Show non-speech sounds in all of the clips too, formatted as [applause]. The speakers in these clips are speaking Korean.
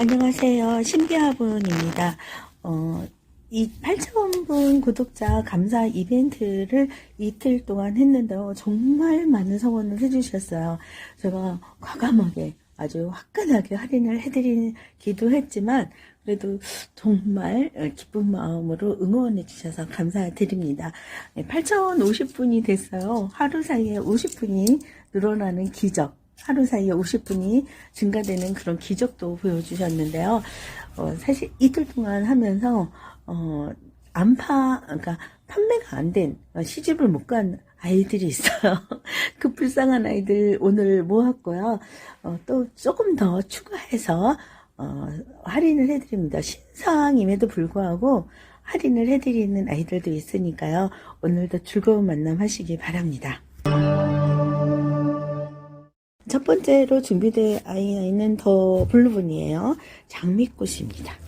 안녕하세요. 신비화분입니다. 어, 이 8,000분 구독자 감사 이벤트를 이틀 동안 했는데요. 정말 많은 성원을 해주셨어요. 제가 과감하게 아주 화끈하게 할인을 해드리기도 했지만 그래도 정말 기쁜 마음으로 응원해 주셔서 감사드립니다. 8,050분이 됐어요. 하루 사이에 50분이 늘어나는 기적. 하루 사이에 50분이 증가되는 그런 기적도 보여주셨는데요. 어, 사실 이틀 동안 하면서 어, 안파, 그러니까 판매가 안 된, 어, 시집을 못 간 아이들이 있어요. [laughs] 그 불쌍한 아이들 오늘 모았고요. 어, 또 조금 더 추가해서 어, 할인을 해드립니다. 신상임에도 불구하고 할인을 해드리는 아이들도 있으니까요. 오늘도 즐거운 만남 하시기 바랍니다. 첫 번째로 준비될 아이는 더 블루분이에요. 장미꽃입니다.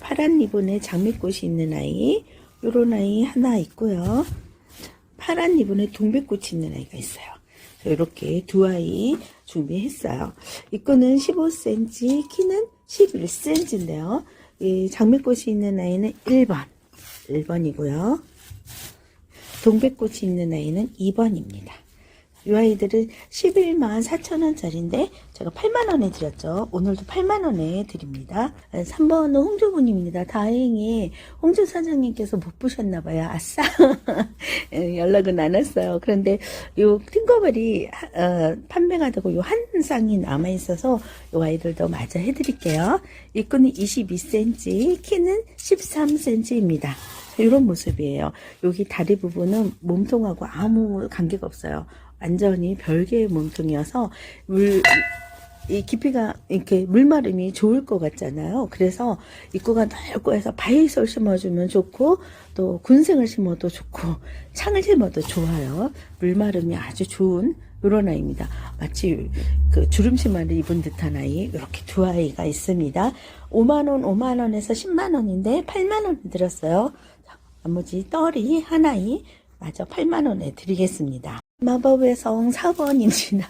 파란 리본에 장미꽃이 있는 아이, 요런 아이 하나 있고요. 파란 리본에 동백꽃이 있는 아이가 있어요. 이렇게 두 아이 준비했어요. 이 거는 15cm, 키는 11cm인데요. 이 장미꽃이 있는 아이는 1번, 1번이고요. 동백꽃이 있는 아이는 2번입니다. 이 아이들은 11만 4천원짜리인데 제가 8만원에 드렸죠. 오늘도 8만원에 드립니다. 3번은 홍조부님입니다. 다행히 홍조 사장님께서 못 보셨나봐요. 아싸! [laughs] 연락은 안 왔어요. 그런데 요 팅거벨이 어, 판매가 되고 요 한 쌍이 남아있어서 요 아이들도 마저 해드릴게요. 이 끈은 22cm, 키는 13cm입니다. 이런 모습이에요. 여기 다리 부분은 몸통하고 아무 관계가 없어요. 완전히 별개의 몸통이어서 물, 이 깊이가 이렇게 물마름이 좋을 것 같잖아요. 그래서 입구가 넓고 해서 바위솔 심어주면 좋고 또 군생을 심어도 좋고 창을 심어도 좋아요. 물마름이 아주 좋은 이런 아이입니다. 마치 그 주름치마를 입은 듯한 아이 이렇게 두 아이가 있습니다. 5만원 5만원에서 10만원인데 8만원에 들었어요. 나머지 떨이 하나이 마저 8만원에 드리겠습니다. 마법의 성 4번입니다.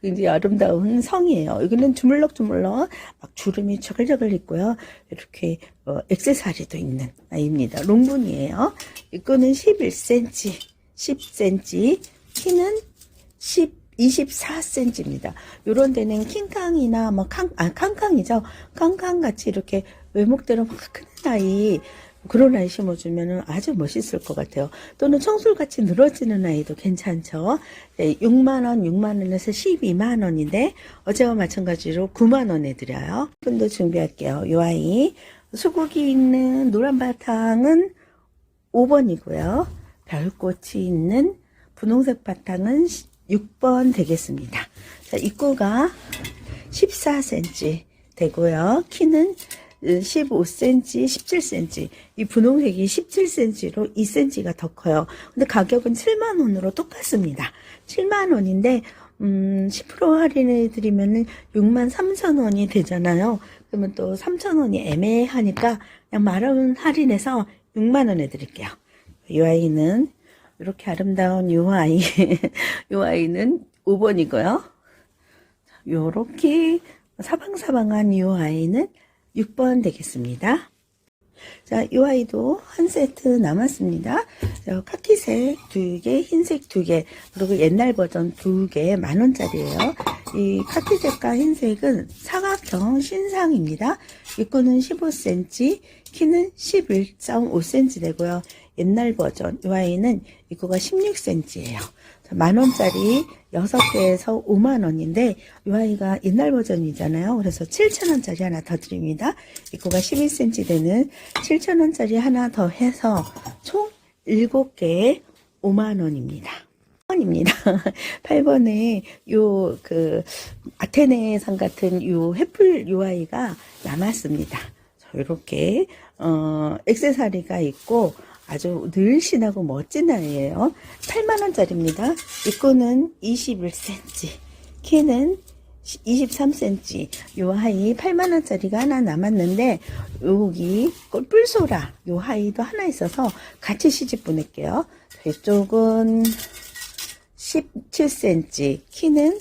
굉장히 [laughs] 아름다운 성이에요. 여기는 주물럭주물럭 막 주름이 저글저글 있고요. 이렇게 어, 액세서리도 있는 아이입니다. 롱분이에요. 이거는 11cm, 10cm, 키는 10, 24cm입니다. 요런 데는 킹캉이나 뭐 캉, 아, 캉캉이죠. 캉캉 같이 이렇게 외목대로 막 큰 아이, 그런 아이 심어주면 아주 멋있을 것 같아요. 또는 청술같이 늘어지는 아이도 괜찮죠. 네, 6만원, 6만원에서 12만원인데, 어제와 마찬가지로 9만원에 드려요. 분도 준비할게요. 요 아이. 수국이 있는 노란 바탕은 5번이고요. 별꽃이 있는 분홍색 바탕은 6번 되겠습니다. 자, 입구가 14cm 되고요. 키는 15cm, 17cm. 이 분홍색이 17cm로 2cm가 더 커요. 근데 가격은 7만원으로 똑같습니다. 7만원인데, 음, 10% 할인해 드리면은 6만 3천 원이 되잖아요. 그러면 또 3천 원이 애매하니까 그냥 만원 할인해서 6만원에 드릴게요. 이 아이는 이렇게 아름다운 이 아이, [laughs] 이 아이는 5번이고요. 요렇게 사방사방한 이 아이는 6번 되겠습니다. 자, 이 아이도 한 세트 남았습니다. 자, 카키색 두 개, 흰색 두 개, 그리고 옛날 버전 두 개, 만 원짜리예요. 이 카키색과 흰색은 사각형 신상입니다. 이 거는 15cm, 키는 11.5cm 되고요. 옛날 버전, 이 아이는 이거가 16cm예요. 만원짜리 6개에서 5만원인데 이 아이가 옛날 버전이잖아요. 그래서 7천원짜리 하나 더 드립니다. 이거가 12cm 되는 7천원짜리 하나 더 해서 총 7개에 5만원입니다. 8번입니다. 8번에 [laughs] 요 그 아테네상 같은 요 해플 UI가 남았습니다. 이렇게 어 액세서리가 있고 아주 늘씬하고 멋진 아이예요. 8만원짜리입니다. 이 거는 21cm, 키는 23cm. 요 하이 8만원짜리가 하나 남았는데, 여기 뿔소라, 요 하이도 하나 있어서 같이 시집 보낼게요. 이쪽은 17cm, 키는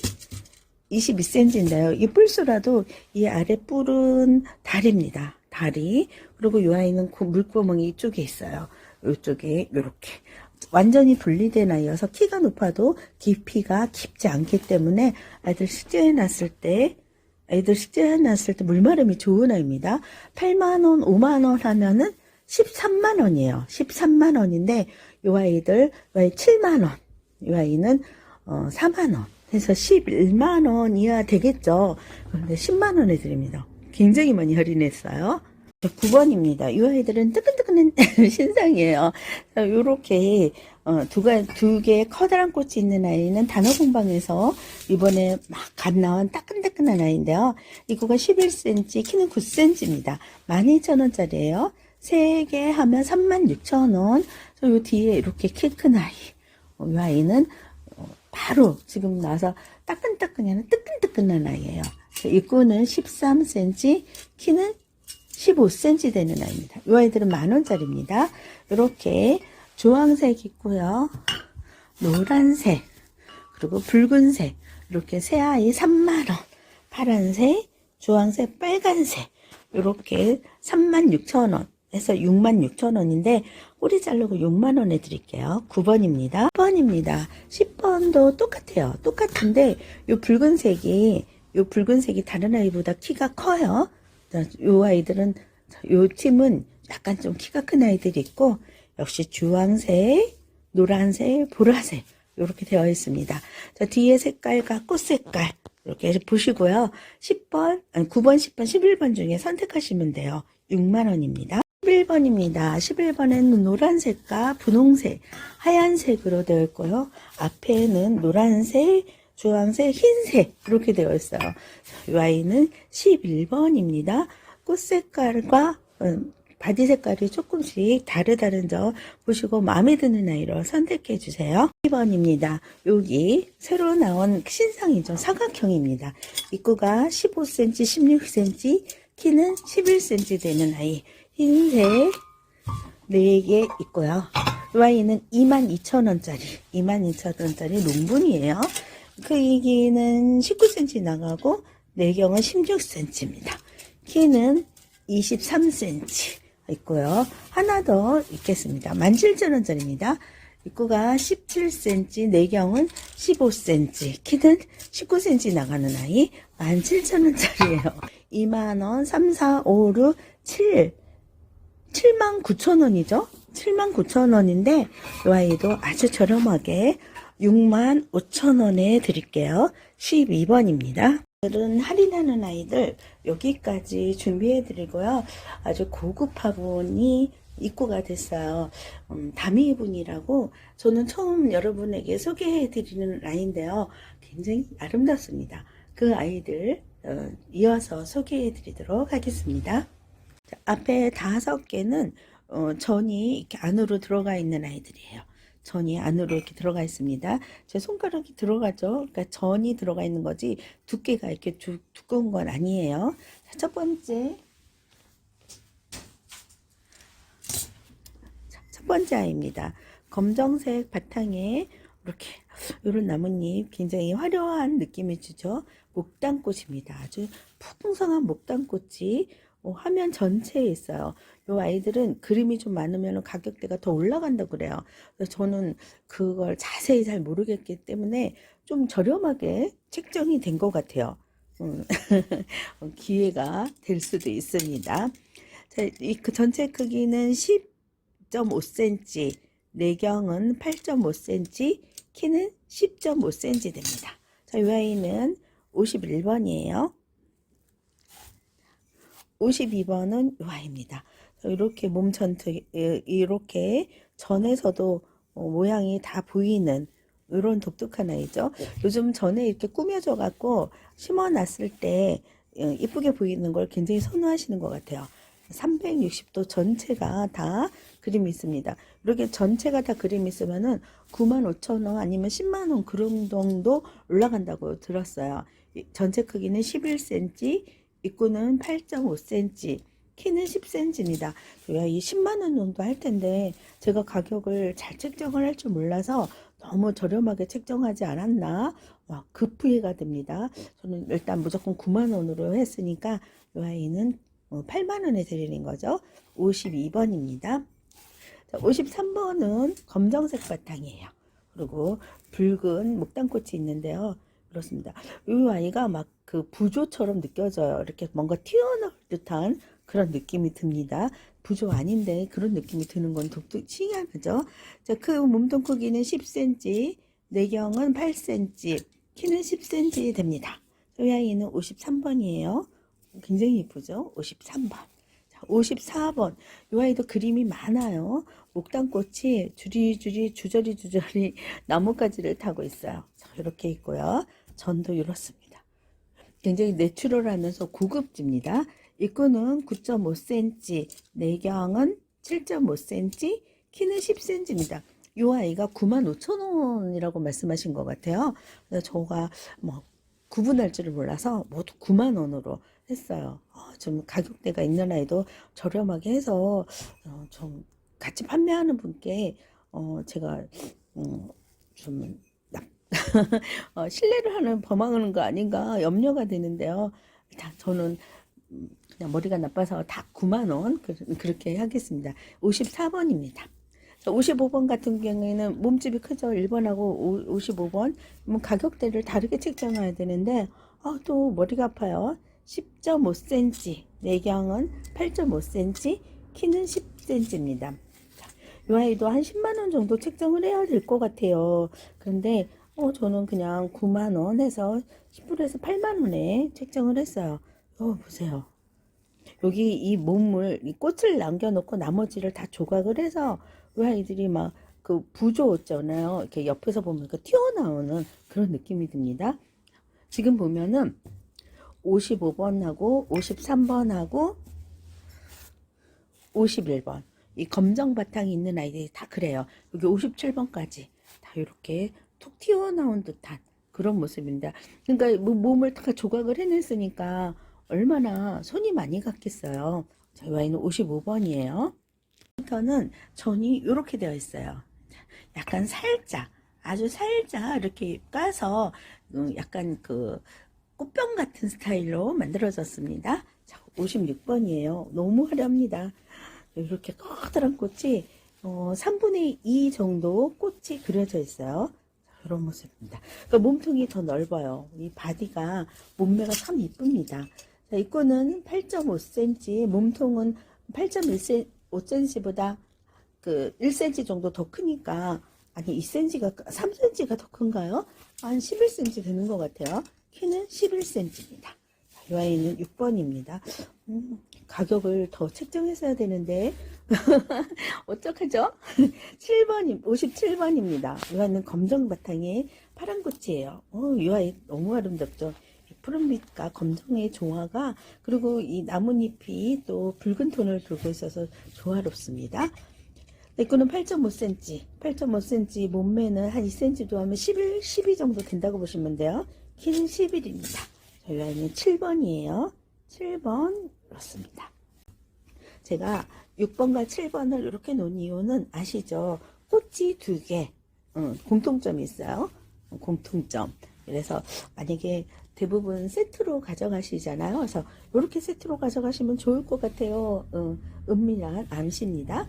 22cm인데요. 이 뿔소라도 이 아래 뿔은 다리입니다. 다리. 그리고 이 아이는 그 물구멍이 이쪽에 있어요. 이쪽에 이렇게 완전히 분리된 아이여서 키가 높아도 깊이가 깊지 않기 때문에 아이들 식재해 놨을 때 아이들 식재해 놨을 때 물마름이 좋은 아이입니다. 8만 원, 5만 원 하면은 13만 원이에요. 13만 원인데 이 아이들 이 아이 7만 원. 이 아이는 어 4만 원. 해서 11만 원 이하 되겠죠. 그런데 10만 원에 드립니다. 굉장히 많이 할인했어요. 9번입니다. 이 아이들은 뜨끈뜨끈한 [laughs] 신상이에요. 요렇게 어, 두, 개의 커다란 꽃이 있는 아이는 단어 공방에서 이번에 막 갓 나온 따끈따끈한 아이인데요. 이거가 11cm, 키는 9cm입니다. 12,000원짜리예요. 3개 하면 36,000원. 요 뒤에 이렇게 키 큰 아이. 어, 이 아이는 어, 바로 지금 나서 따끈따끈한 뜨끈뜨끈한 아이예요. 입구는 13cm, 키는 15cm 되는 아이입니다. 이 아이들은 만원짜리입니다. 이렇게 주황색 있고요. 노란색, 그리고 붉은색, 이렇게 세 아이 3만원. 파란색, 주황색, 빨간색. 이렇게 36,000원. 해서 66,000원인데, 꼬리 자르고 6만원에 드릴게요. 9번입니다. 10번입니다. 10번도 똑같아요. 똑같은데, 요 붉은색이, 요 붉은색이 다른 아이보다 키가 커요. 자, 요 아이들은 요 팀은 약간 좀 키가 큰 아이들이 있고 역시 주황색, 노란색, 보라색 이렇게 되어 있습니다. 자, 뒤에 색깔과 꽃 색깔 이렇게 보시고요. 10번, 아니 9번, 10번, 11번 중에 선택하시면 돼요. 6만 원입니다. 11번입니다. 11번에는 노란색과 분홍색, 하얀색으로 되어 있고요. 앞에는 노란색, 주황색, 흰색 이렇게 되어 있어요. 이 아이는 11번입니다. 꽃 색깔과 음, 바디 색깔이 조금씩 다르다는 점 보시고 마음에 드는 아이로 선택해 주세요. 2번입니다. 여기 새로 나온 신상이죠. 사각형입니다. 입구가 15cm, 16cm, 키는 11cm 되는 아이. 흰색 4개 있고요. 이 아이는 22,000원짜리, 22,000원짜리 농분이에요. 크기는 19cm 나가고 내경은 16cm입니다. 키는 23cm 있고요. 하나 더 있겠습니다. 17,000원짜리입니다. 입구가 17cm, 내경은 15cm, 키는 19cm 나가는 아이 17,000원짜리예요. 2만원, 3, 4, 5, 6, 7, 7만 9천 원이죠. 7만 9천 원인데 이 아이도 아주 저렴하게 6만 5천 원에 드릴게요. 12번입니다. 오늘은 할인하는 아이들 여기까지 준비해 드리고요. 아주 고급 화분이 입고가 됐어요. 음, 다미분이라고 저는 처음 여러분에게 소개해 드리는 아이인데요. 굉장히 아름답습니다. 그 아이들 어, 이어서 소개해 드리도록 하겠습니다. 자, 앞에 다섯 개는 어, 전이 이렇게 안으로 들어가 있는 아이들이에요. 전이 안으로 이렇게 들어가 있습니다. 제 손가락이 들어가죠. 그러니까 전이 들어가 있는 거지 두께가 이렇게 두, 두꺼운 건 아니에요. 자, 첫 번째 자, 첫 번째 아이입니다. 검정색 바탕에 이렇게 이런 나뭇잎 굉장히 화려한 느낌을 주죠. 목단꽃입니다. 아주 풍성한 목단꽃이 어, 화면 전체에 있어요. 이 아이들은 그림이 좀 많으면 가격대가 더 올라간다고 그래요. 그래서 저는 그걸 자세히 잘 모르겠기 때문에 좀 저렴하게 책정이 된 것 같아요. 음, [laughs] 기회가 될 수도 있습니다. 자, 이 그 전체 크기는 10.5cm, 내경은 8.5cm, 키는 10.5cm 됩니다. 자, 이 아이는 51번이에요. 52번은 Y입니다. 이렇게 몸 전체 이렇게 전에서도 어, 모양이 다 보이는 이런 독특한 아이죠. 요즘 전에 이렇게 꾸며져 갖고 심어놨을 때 어, 이쁘게 보이는 걸 굉장히 선호하시는 것 같아요. 360도 전체가 다 그림이 있습니다. 이렇게 전체가 다 그림이 있으면은 95,000원 아니면 10만원 그런 정도 올라간다고 들었어요. 이 전체 크기는 11cm, 입구는 8.5cm, 키는 10cm입니다. 이 10만원 정도 할 텐데 제가 가격을 잘 책정을 할 줄 몰라서 너무 저렴하게 책정하지 않았나 와, 급후회가 됩니다. 저는 일단 무조건 9만 원으로 했으니까 이 아이는 8만 원에 드리는 거죠. 52번입니다. 53번은 검정색 바탕이에요. 그리고 붉은 목단꽃이 있는데요. 그렇습니다. 이 아이가 막 그 부조처럼 느껴져요. 이렇게 뭔가 튀어나올 듯한 그런 느낌이 듭니다. 부조 아닌데 그런 느낌이 드는 건 독특 신기하죠. 자, 그 몸통 크기는 10cm, 내경은 8cm, 키는 10cm 됩니다. 저희 아이는 53번이에요. 굉장히 예쁘죠? 53번. 자, 54번. 이 아이도 그림이 많아요. 목단꽃이 주리주리 주저리 주저리 [laughs] 나뭇가지를 타고 있어요. 자, 이렇게 있고요. 전도 이렇습니다. 굉장히 내추럴하면서 고급집니다. 입구는 9.5cm, 내경은 7.5cm, 키는 10cm입니다. 이 아이가 95,000원이라고 말씀하신 것 같아요. 저가 뭐 구분할 줄을 몰라서 모두 9만 원으로 했어요. 어, 좀 가격대가 있는 아이도 저렴하게 해서 어, 좀 같이 판매하는 분께 어, 제가 음, 좀 납- [laughs] 어, 신뢰를 하는 범하는 거 아닌가 염려가 되는데요. 일단 저는 음, 그냥 머리가 나빠서 다 9만 원 그- 그렇게 하겠습니다. 54번입니다. 55번 같은 경우에는 몸집이 크죠. 1번하고 55번. 뭐 가격대를 다르게 책정해야 되는데, 아, 또 머리가 아파요. 10.5cm, 내경은 8.5cm, 키는 10cm입니다. 이 아이도 한 10만원 정도 책정을 해야 될 것 같아요. 그런데, 어, 저는 그냥 9만원 해서 10%에서 8만원에 책정을 했어요. 어, 보세요. 여기 이 몸을 이 꽃을 남겨놓고 나머지를 다 조각을 해서 왜 아이들이 막 그 부조 있잖아요. 이렇게 옆에서 보면 그 튀어나오는 그런 느낌이 듭니다. 지금 보면은 55번하고 53번하고 51번 이 검정 바탕이 있는 아이들이 다 그래요. 여기 57번까지 다 이렇게 툭 튀어나온 듯한 그런 모습입니다. 그러니까 뭐 몸을 다 조각을 해냈으니까 얼마나 손이 많이 갔겠어요. 저희 와인은 55번이에요. 부터는 전이 이렇게 되어 있어요. 약간 살짝, 아주 살짝 이렇게 까서 음, 약간 그 꽃병 같은 스타일로 만들어졌습니다. 자, 56번이에요. 너무 화려합니다. 이렇게 커다란 꽃이 어, 3분의 2 정도 꽃이 그려져 있어요. 자, 이런 모습입니다. 그러니까 몸통이 더 넓어요. 이 바디가 몸매가 참 이쁩니다. 자, 이 끈은 8.5cm, 몸통은 8.5cm보다 그 1cm 정도 더 크니까 아니 2cm가 3cm가 더 큰가요? 한 11cm 되는 것 같아요. 키는 11cm입니다. 이 아이는 6번입니다. 음, 가격을 더 책정했어야 되는데 [laughs] 어떡하죠? [laughs] 7번 57번입니다. 이 아이는 검정 바탕에 파란 꽃이에요. 어, 이 아이 너무 아름답죠? 이 푸른빛과 검정의 조화가 그리고 이 나뭇잎이 또 붉은 톤을 들고 있어서 조화롭습니다. 내거는 8.5cm, 8.5cm, 몸매는 한 2cm 더하면 11, 12 정도 된다고 보시면 돼요. 키는 11입니다. 저희 아이는 7번이에요. 7번, 그렇습니다. 제가 6번과 7번을 이렇게 놓은 이유는 아시죠? 꽃이 두 개, 음, 공통점이 있어요. 음, 공통점. 그래서 만약에 대부분 세트로 가져가시잖아요. 그래서 이렇게 세트로 가져가시면 좋을 것 같아요. 음, 은밀한 암시입니다.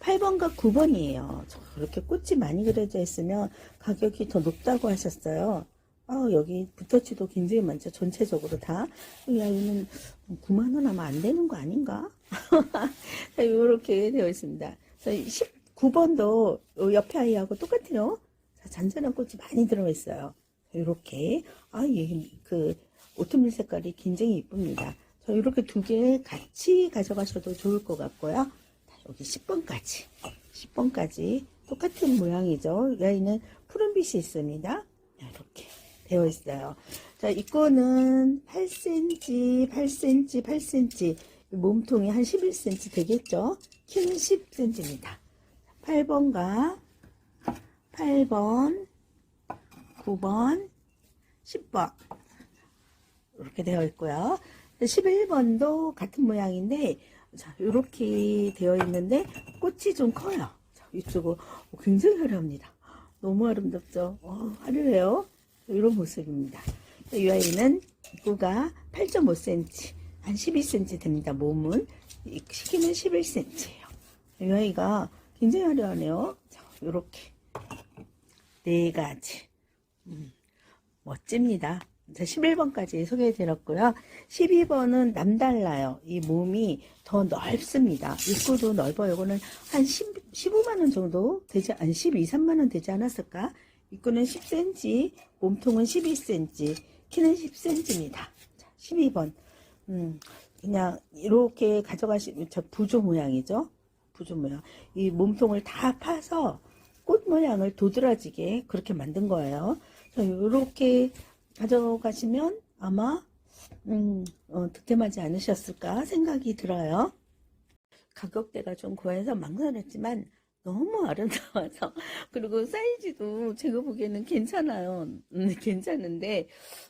8번과 9번이에요. 그렇게 꽃이 많이 그려져 있으면 가격이 더 높다고 하셨어요. 아, 여기 붓터치도 굉장히 많죠. 전체적으로 다. 이 아이는 9만원 하면 안 되는 거 아닌가? [laughs] 이렇게 되어 있습니다. 19번도 옆에 아이하고 똑같아요. 자, 잔잔한 꽃이 많이 들어 있어요. 이렇게. 아, 이, 그, 오트밀 색깔이 굉장히 이쁩니다. 자, 이렇게 두 개 같이 가져가셔도 좋을 것 같고요. 여기 10번까지 10번까지 똑같은 모양이죠. 이 아이는 푸른빛이 있습니다. 이렇게 되어 있어요. 자, 이 거는 8cm, 8cm, 8cm 몸통이 한 11cm 되겠죠. 키는 10cm입니다. 8번과 8번, 9번, 10번 이렇게 되어 있고요. 11번도 같은 모양인데 자, 이렇게 되어 있는데 꽃이 좀 커요. 자, 어, 굉장히 화려합니다. 너무 아름답죠? 어, 화려해요. 이런 모습입니다. 이 아이는 입구가 8.5cm, 한 12cm 됩니다. 몸은. 이 키는 11cm예요. 이 아이가 굉장히 화려하네요. 자, 요렇게. 네 가지. 음, 멋집니다. 자, 11번까지 소개해 드렸고요. 12번은 남달라요. 이 몸이 더 넓습니다. 입구도 넓어요. 이거는 한 10, 15만원 정도 되지, 아니, 12, 3만원 되지 않았을까? 입구는 10cm, 몸통은 12cm, 키는 10cm입니다. 자, 12번. 음, 그냥 이렇게 가져가시면, 저 부조 모양이죠? 부조 모양. 이 몸통을 다 파서 꽃 모양을 도드라지게 그렇게 만든 거예요. 이렇게 가져가시면 아마 음, 어, 득템하지 않으셨을까 생각이 들어요. 가격대가 좀 고해서 망설였지만 너무 아름다워서 [laughs] 그리고 사이즈도 제가 보기에는 괜찮아요. 음, 괜찮은데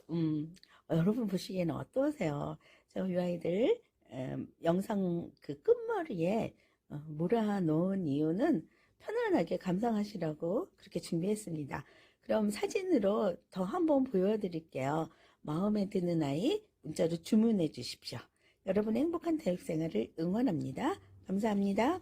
음, 어, 여러분 보시기에는 어떠세요? 제가 이 아이들 음, 영상 그 끝머리에 어, 몰아 놓은 이유는 편안하게 감상하시라고 그렇게 준비했습니다. 그럼 사진으로 더 한번 보여드릴게요. 마음에 드는 아이 문자로 주문해 주십시오. 여러분의 행복한 대학생활을 응원합니다. 감사합니다.